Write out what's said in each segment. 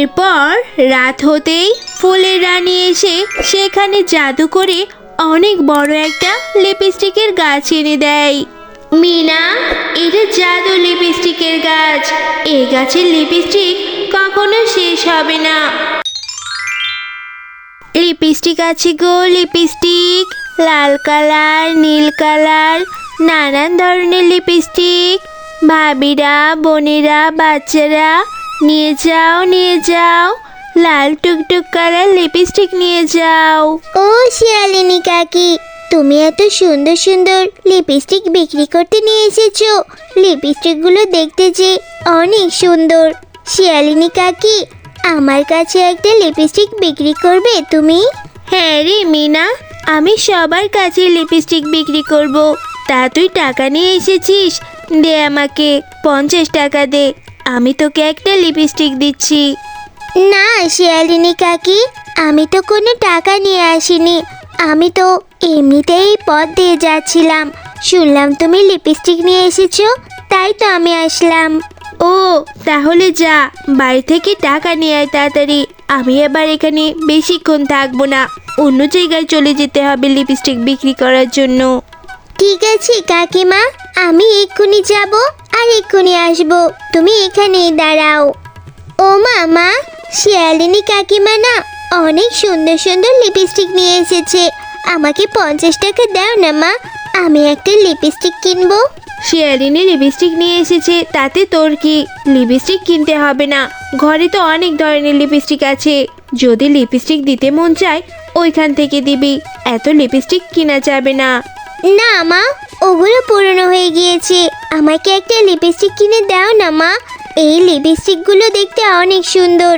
এরপর রাত হতেই ফুলের রানী এসে সেখানে জাদু করে অনেক বড় একটা লিপস্টিকের গাছ এনে দেয়। মিনা এটা জাদু লিপস্টিকের গাছ, এই গাছের লিপস্টিক কখনো শেষ হবে না। লিপস্টিক আছে গো, লিপস্টিক। লাল কালার, নীল কালার, নানান ধরনের লিপস্টিক। ভাবিরা, বোনেরা, বাচ্চারা নিয়ে যাও নিয়ে যাও। লাল টুকটুক কালার লিপস্টিক নিয়ে যাও। ও শিয়ালিনী কাকি তুমি এত সুন্দর সুন্দর লিপস্টিক বিক্রি করতে নিয়ে এসেছ। লিপস্টিকগুলো দেখতে যে অনেক সুন্দর। শিয়ালিনী কাকি আমার কাছে একটা লিপস্টিক বিক্রি করবে তুমি? হ্যাঁ রে মিনা আমি সবার কাছে লিপস্টিক বিক্রি করব। তা তুই টাকা নিয়ে এসেছিস? দে আমাকে পঞ্চাশ টাকা দে। আমি তোকে একটা লিপস্টিক দিচ্ছি। না শিয়ালিনী কাকি আমি তো কোনো টাকা নিয়ে আসিনি। আমি তো এমনিতেই পথ দিয়ে যাচ্ছিলাম। শুনলাম তুমি লিপস্টিক নিয়ে এসেছ তাই তো আমি আসলাম। ও তাহলে যা বাড়ি থেকে টাকা নিয়ে আয় তাড়াতাড়ি। আমি এবার এখানে বেশিক্ষণ থাকব না। অন্য জায়গায় চলে যেতে হবে লিপস্টিক বিক্রি করার জন্য। ঠিক আছে কাকিমা আমি এক্ষুনি যাব। আর এক্ষুনি আসব। তুমি এখানেই দাঁড়াও। ও মামা শিয়ালিনী কাকিমা না অনেক সুন্দর সুন্দর লিপস্টিক নিয়ে এসেছে। আমাকে পঞ্চাশ টাকা দাও না মা আমি একটা লিপস্টিক কিনবো। শিয়ালিনী লিপস্টিক নিয়ে এসেছে তাতে তোর কি লিপস্টিক কিনতে হবে না? ঘরে তো অনেক ধরনের লিপস্টিক আছে। যদি লিপস্টিক দিতে মন চায় ওইখান থেকে দিবি। এত লিপস্টিক কিনা যাবে না। না মা ওগুলো পুরনো হয়ে গিয়েছে। আমাকে একটা লিপস্টিক কিনে দাও না মা। এই লিপস্টিকগুলো দেখতে অনেক সুন্দর।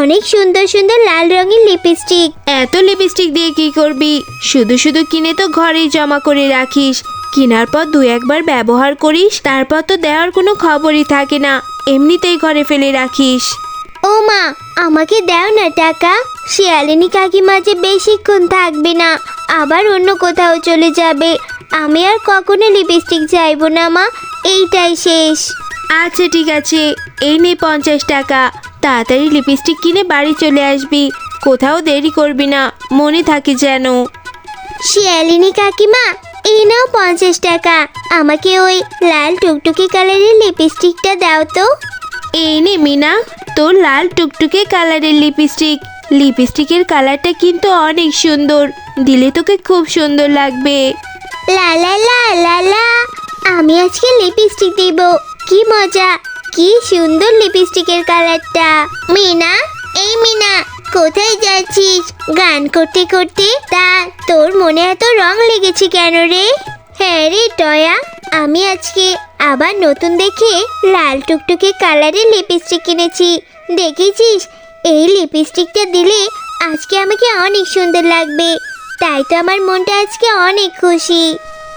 অনেক সুন্দর সুন্দর লাল রঙের লিপস্টিক এত লিপস্টিক দিয়ে কি করবি? শুধু শুধু কিনে তো ঘরেই জমা করে রাখিস। কেনার পর দু একবার ব্যবহার করিস তারপর তো দেওয়ার কোনো খবরই থাকে না। এমনিতেই ঘরে ফেলে রাখিস। ও মা আমাকে দাও না টাকা। শিয়ালিনী কাকিমা যে বেশিক্ষণ থাকবে না আবার অন্য কোথাও চলে যাবে। আমি আর কখনো লিপস্টিক চাইব না মা। এইটাই শেষ। আচ্ছা ঠিক আছে। এই নে পঞ্চাশ টাকা। তাড়াতাড়ি লিপস্টিক কিনে বাড়ি চলে আসবি। কোথাও দেরি করবি না। মনে থাকে যেন। শিয়ালিনী কাকিমা এই নাও পঞ্চাশ টাকা। আমাকে ওই লাল টুকটুকি কালারের লিপস্টিকটা দাও তো। এই নে মিনা তোর লাল টুকটুকে কালারের লিপস্টিক লিপস্টিকের কালারটা কিন্তু অনেক সুন্দর। দিলে তোকে খুব সুন্দর লাগবে। লা লা লা লা লা। আমি আজকে লিপস্টিক দেব। কি মজা। কি সুন্দর লিপস্টিকের কালারটা মিনা, এই মিনা, কোথায় যাচ্ছিস? গান করতে করতে? তা, তোর মনে এত রং লেগেছে কেন রে? হ্যাঁ রে, টয়া। আমি আজকে আবার নতুন দেখে লাল টুকটুকে কালারের লিপস্টিক কিনেছি। দেখেছিস? এই লিপস্টিকটা দিলে আজকে আমাকে অনেক সুন্দর লাগবে। তাই তো আমার মনটা আজকে অনেক খুশি।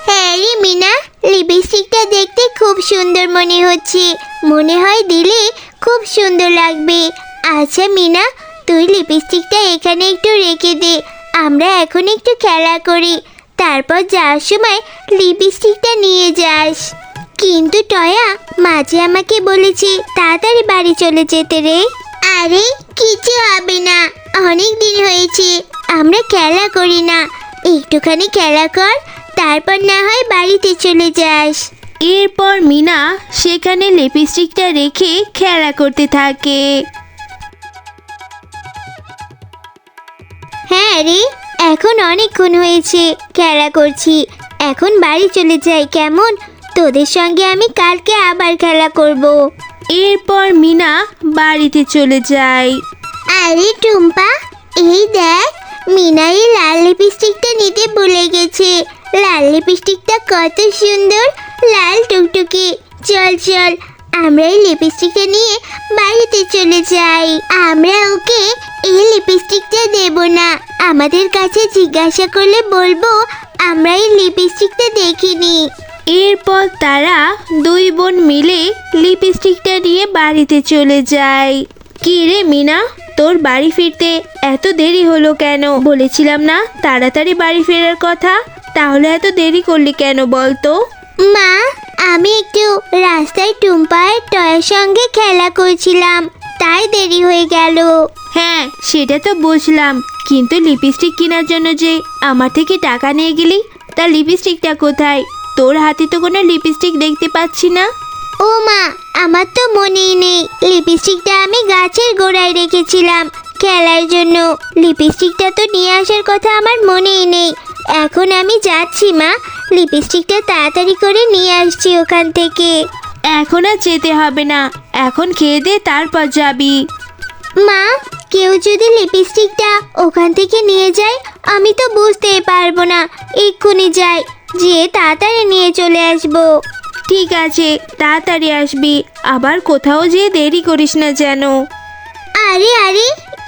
হ্যাঁ রে মিনা, লিপস্টিকটা দেখতে খুব সুন্দর মনে হচ্ছে। মনে হয় দিলে খুব সুন্দর লাগবে। আচ্ছা মিনা, তুই লিপস্টিকটা এখানে একটু রেখে দে, আমরা এখন একটু খেলা করি। তারপর যাওয়ার সময় লিপস্টিকটা নিয়ে যাস। কিন্তু টয়া, মাঝে আমাকে বলেছে তাড়াতাড়ি বাড়ি চলে যেতে রে। আরে, কিছু হবে না। অনেক দিন হয়েছে আমরা খেলা করি না। একটুখানি খেলা কর তারপর না হয় বাড়িতে চলে যাস। এরপর মিনা সেখানে লিপস্টিকটা রেখে খেলা করতে থাকে। হ্যাঁ রে এখন অনেকক্ষণ হয়েছে খেলা করছি। এখন বাড়ি চলে যাই কেমন? তোদের সঙ্গে আমি কালকে আবার খেলা করব। এরপর মিনা বাড়িতে চলে যায়। আরে টুম্পা, এই দেখ, মিনা এই লাল লিপস্টিকটা নিতে ভুলে গেছে। লাল লিপস্টিকটা কত সুন্দর, লাল টুকটুকি। চল চল, আমরা এই লিপস্টিকটা নিয়ে বাড়িতে চলে যাই। আমরা ওকে এই লিপস্টিকটা দেব না। আমাদের কাছে জিজ্ঞাসা করলে বলব, আমরা এই লিপস্টিকটা দেখিনি। এরপর তারা দুই বোন মিলে লিপস্টিকটা নিয়ে বাড়িতে চলে যায়। কি রে মিনা? তোর বাড়ি ফিরতে এত দেরি হলো কেন? বলেছিলাম না তাড়াতাড়ি বাড়ি ফেরার কথা? তাহলে এত দেরি করলি কেন বলতো? মা আমি একটু রাস্তায় টুম্পার টয়ের সঙ্গে খেলা করছিলাম তাই দেরি হয়ে গেল। হ্যাঁ সেটা তো বুঝলাম। কিন্তু লিপস্টিক কেনার জন্য যে আমার থেকে টাকা নিয়ে গেলি তা লিপস্টিকটা কোথায়? তোর হাতে তো কোনো লিপস্টিক দেখতে পাচ্ছি না। ও মা আমার তো মনেই নেই। লিপস্টিকটা আমি গাছের গোড়ায় রেখেছিলাম খেলার জন্য। লিপস্টিকটা তো নিয়ে আসার কথা আমার মনেই নেই। এখন আমি যাচ্ছি মা। লিপস্টিকটা তাড়াতাড়ি করে নিয়ে আসছি ওখান থেকে। এখন আর যেতে হবে না। এখন খেয়ে দে তারপর যাবি। মা কেউ যদি লিপস্টিকটা ওখান থেকে নিয়ে যায় আমি তো বুঝতেই পারব না। এক্ষুনি যাই যেয়ে তাড়াতাড়ি নিয়ে চলে আসব। ঠিক আছে, তাড়াতাড়ি আসবি। আবার কোথাও যেয়ে দেরি করিস না যেন। আরে আরে,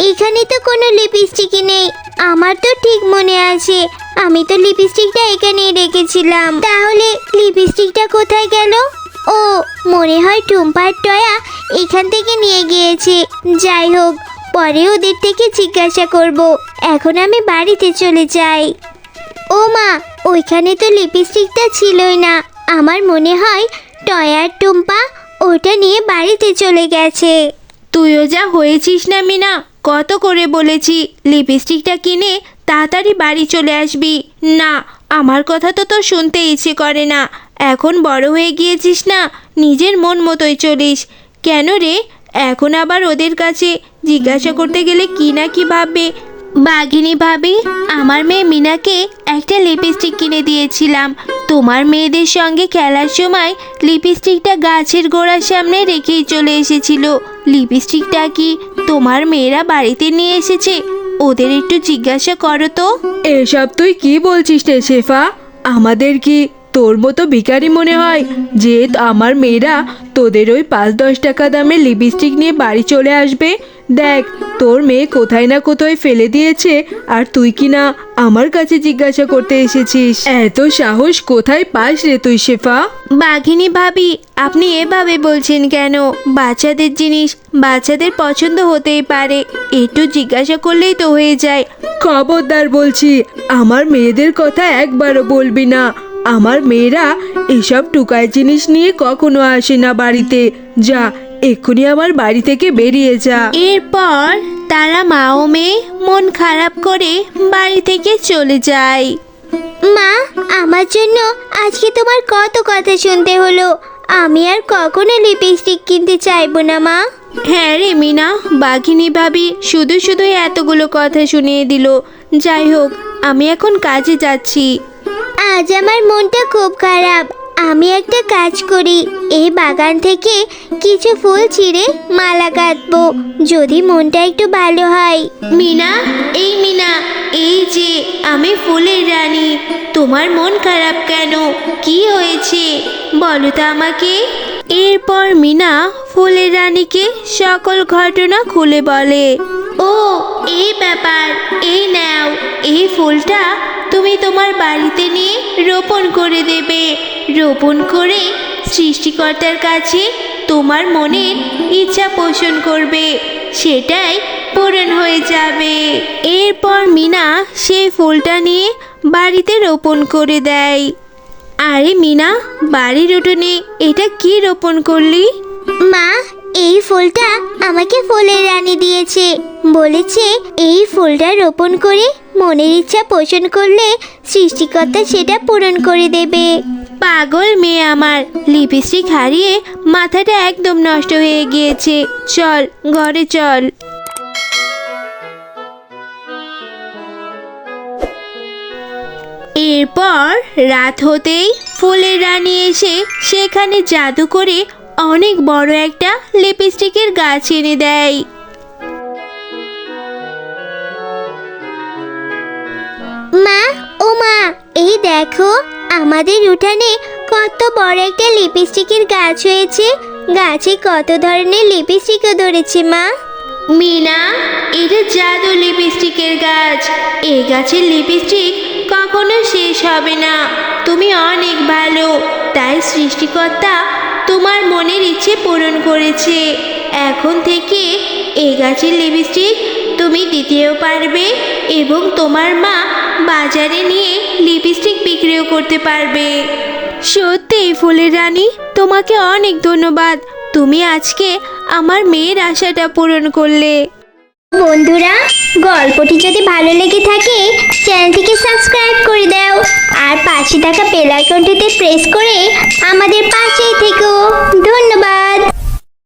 এখানে তো কোনো লিপস্টিকই নেই। আমার তো ঠিক মনে আছে। আমি তো লিপস্টিকটা এখানেই রেখেছিলাম। তাহলে লিপস্টিকটা কোথায় গেল? ও, মনে হয় টুম্পার টয়া এখান থেকে নিয়ে গিয়েছে। যাই হোক, পরে ওদের থেকে জিজ্ঞাসা করব। এখন আমি বাড়িতে চলে যাই। ও মা, ওইখানে তো লিপস্টিকটা ছিলই না। আমার মনে হয় টয়ার টুম্পা ওটা নিয়ে বাড়িতে চলে গেছে। তুইও যা হয়েছিস না মিনা, কত করে বলেছি, লিপস্টিকটা কিনে তাড়াতাড়ি বাড়ি চলে আসবি। না, আমার কথা তো তোর শুনতে ইচ্ছে করে না। এখন বড় হয়ে গিয়েছিস না, নিজের মন মতোই চলিস। কেন রে? এখন আবার ওদের কাছে জিজ্ঞাসা করতে গেলে কি না কি ভাববে? বাঘিনী ভাবি, আমার মেয়ে মিনাকে একটা লিপস্টিক কিনে দিয়েছিলাম। তোমার মেয়েদের সঙ্গে খেলার সময় লিপস্টিকটা গাছের গোড়ার সামনে রেখেই চলে এসেছিল। লিপস্টিকটা কি তোমার মেয়েরা বাড়িতে নিয়ে এসেছে? ওদের একটু জিজ্ঞাসা করো তো। এসব তুই কি বলছিস রে শেফা? আমাদের কি তোর মতো ভিখারি মনে হয় যে আমার মেয়েরা তোদের ওই পাঁচ দশ টাকা দামের লিপস্টিক নিয়ে বাড়ি চলে আসবে? দেখ তোর মেয়ে কোথায় না কোথায় ফেলে দিয়েছে আর তুই কি না আমার কাছে জিজ্ঞাসা করতে এসেছিস? এত সাহস কোথায় পাস রে তুই শেফা? বাঘিনী ভাবি আপনি এভাবে বলছেন কেন? বাচ্চাদের জিনিস বাচ্চাদের পছন্দ হতেই পারে একটু জিজ্ঞাসা করলেই তো হয়ে যায়। খবরদার বলছি আমার মেয়েদের কথা একবারও বলবি না। আমার মেয়েরা এসব টুকায় জিনিস নিয়ে কখনো আসে না বাড়িতে। যা এক্ষুনি আমার বাড়ি থেকে বেরিয়ে যা। এরপর তারা মা ও মেয়ে মন খারাপ করে বাড়ি থেকে চলে যায়। মা আমার জন্য আজকে তোমার কত কথা শুনতে হলো। আমি আর কখনো লিপস্টিক কিনতে চাইব না মা। হ্যাঁ রে মিনা বাঘিনী ভাবি শুধু শুধু এতগুলো কথা শুনিয়ে দিল। যাই হোক আমি এখন কাজে যাচ্ছি। আজ আমার মনটা খুব খারাপ। আমি একটা কাজ করি। এই বাগান থেকে কিছু ফুল ছিঁড়ে মালা কাটবো। যদি মনটা একটু ভালো হয়। মিনা এই মিনা এই যে আমি ফুলের রানী। তোমার মন খারাপ কেন? কি হয়েছে? বলো তো আমাকে। এরপর মিনা ফুলের রানীকে সকল ঘটনা খুলে বলে। ও এই ব্যাপার এই নাও। এই ফুলটা তুমি তোমার বাড়িতে নিয়ে রোপণ করে দেবে। রোপণ করে সৃষ্টিকর্তার কাছে তোমার মনের ইচ্ছা পোষণ করবে। সেটাই পূরণ হয়ে যাবে। এরপর মিনা সেই ফুলটা নিয়ে বাড়িতে রোপণ করে দেয়। আরে মিনা, বাড়ির উঠোনে এটা কি রোপণ করলি? মা, এই ফুলটা আমাকে ফুলের রানী দিয়েছে। বলেছে এই ফুলটা রোপণ করে মনের ইচ্ছা পোষণ করলে সৃষ্টিকর্তা সেটা পূরণ করে দেবে। পাগল মেয়ে আমার। লিপস্টিক হারিয়ে মাথাটা একদম নষ্ট হয়ে গিয়েছে। চল, ঘরে চল। এরপর রাত হতেই ফুলের রানী এসে সেখানে জাদু করে অনেক বড় একটা লিপস্টিকের গাছ এনে দেয়। মা, ও মা, এই দেখো আমাদের উঠানে কত বড় একটা লিপস্টিকের গাছ হয়েছে। গাছে কত ধরনের লিপস্টিকও ধরেছে মা। মিনা, এটা জাদু লিপস্টিকের গাছ। এই গাছের লিপস্টিক কখনো শেষ হবে না। তুমি অনেক ভালো। তাই সৃষ্টিকর্তা তোমার মনের ইচ্ছে পূরণ করেছে। এখন থেকে এই গাছের লিপস্টিক তুমি দিতেও পারবে এবং তোমার মা বাজারে নিয়ে লিপস্টিক বিক্রিও করতে পারবে। সত্যি, ফুলের রানী, তোমাকে অনেক ধন্যবাদ। তুমি আজকে আমার মেয়ের আশাটা পূরণ করলে। বন্ধুরা, গল্পটি যদি ভালো লেগে থাকে, চ্যানেলটিকে সাবস্ক্রাইব করে দাও। আর পাশে থাকা বেল আইকনটিতে প্রেস করে আমাদের পাশে